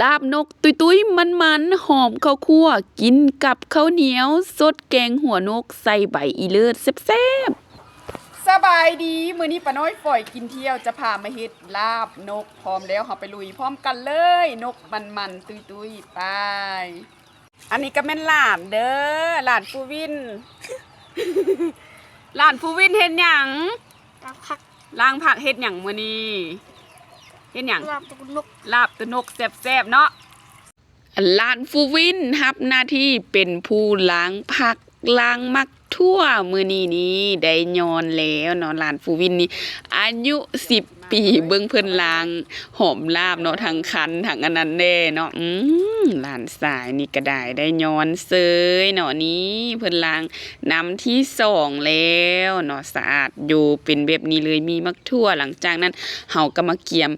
ลาบนกตุยตุยมันมันๆหอมข้าวคั่ว กินกับข้าวเหนียว สดแกงหัวนกใส่ใบอีเลิศแซ่บๆสบายดีมื้อนี้ป้าน้อยฝอยกินเที่ยวจะพามาเฮ็ดลาบนกพร้อมแล้วเฮาไปลุยพร้อมกันเลย นกมันมันๆตุยตุยๆไป อันนี้ก็แม่นหลานเด้อหลานฟูวินหลานฟูวินเฮ็ดหยังกับผักล้างผักเฮ็ดหยังมื้อนี้ เฮ็ดหยังลาบตุกนกลาบตะนกแซ่บๆเนาะลานฟูวินรับหน้าที่เป็นผู้ล้างผักล้างมักทั่วมือนี้นี้ได้ยอนแล้วเนาะลานฟูวินนี่อายุสิบ ปีเบิ่งเพิ่อนล้าง หอมลาบเนาะทางคันทางอันนั้นแน่เนาะอืมหลานสายนี่ก็ได้ได้ย้อนเซยเนาะนี้เพิ่อนล้างน้ำที่สองแล้วเนาะสะอาดอยู่เป็นแบบนี้เลยมีมักทั่วหลังจากนั้นเฮาก็มาเกี่ยม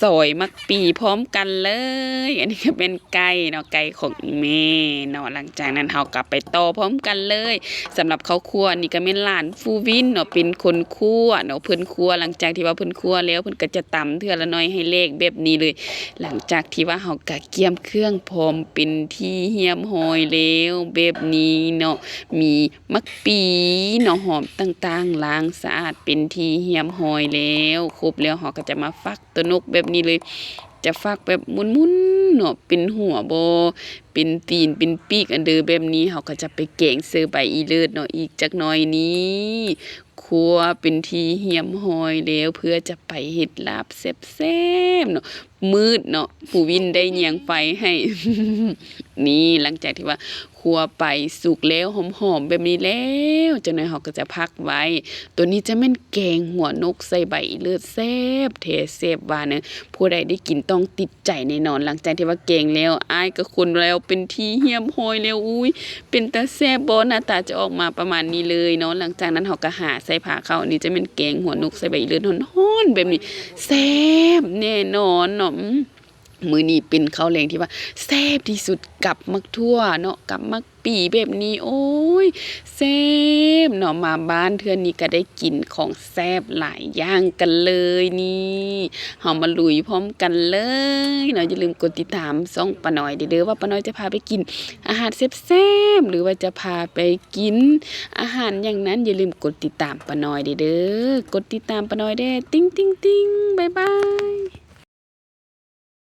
ซอยมักปีพร้อมกันเลย อันนี้ก็เป็นไก่เนาะไก่ของแม่เนาะหลังจากนั้นเฮากลับไปต่อพร้อมกันเลยสำหรับข้าวคั่วนี่ก็แม่นหลานฟูวินเนาะเป็นคนคั่วเนาะเพิ่นคั่วหลังจากที่ว่าเพิ่นคั่วแล้วเพิ่นก็จะตำเทื่อละน้อยให้เลขแบบนี้เลย หลังจากที่ว่าเฮากะเกียมเครื่องพร้อมเป็นที่เฮียมหอยแล้วแบบนี้เนาะมีมักปีเนาะหอมต่างๆล้างสะอาดเป็นที่เฮียมหอยแล้วครบแล้วเฮาก็จะมาฟักตัวนกแบบนี้เลยจะฟักแบบมุนๆเนาะเป็นหัวบ เป็นตีนเป็นปีกอันเดอแบบนี้เฮาก็จะไปแกงเสือใบอีเลิศเนาะอีกจักหน่อยนี้ครัวเป็นทีเหี่ยมหอยแล้วเพื่อจะไปเฮ็ดลาบแซ่บๆเนาะมืดเนาะผู้วินได้เยียงไฟให้ นี่หลังจากที่ว่าครัวไปสุกแล้วหอมๆแบบนี้แล้วจังหน่อยเฮาก็จะพักไว้ ตัวนี้จะแม่นแกงหัวนกใส่ใบเลือดแซ่บเทแซ่บว่านะผู้ใดได้กินต้องติดใจแน่นอน หลังจากที่ว่าแกงแล้วอ้ายก็คนแล้วเป็นที่เหี่ยมหยแล้วอุ้ยเป็นตาแซ่บบอหน้าตาจะออกมาประมาณนี้เลยเนาะหลังจากนั้นเขาก็หาใส่ผ้าเขาอันนี้จะเป็นแกงหัวนกใส่ใบเลือดหอนๆแบบนี้แซ่บแน่นอนเนาะ มือนี้เป็นข้าวแรงที่ว่าแซ่บที่สุดกับมักทั่วเนาะกับมักปีแบบนี้โอ้ยแซ่บเนาะมาบ้านเทื่อนนี้ก็ได้กินของแซ่บหลายอย่างกันเลยนี่เฮามาลุยพร้อมกันเลยเนาะอย่าลืมกดติดตามซ่องป้าน้อยเด้อว่าป้าน้อยจะพาไปกิน อาหารแซ่บๆหรือว่าจะพาไปกิน อาหารอย่างนั้นอย่าลืมกดติดตามป้าน้อยเด้อกดติดตามป้าน้อยเด้ติ๊งติ๊งติ๊งบายบาย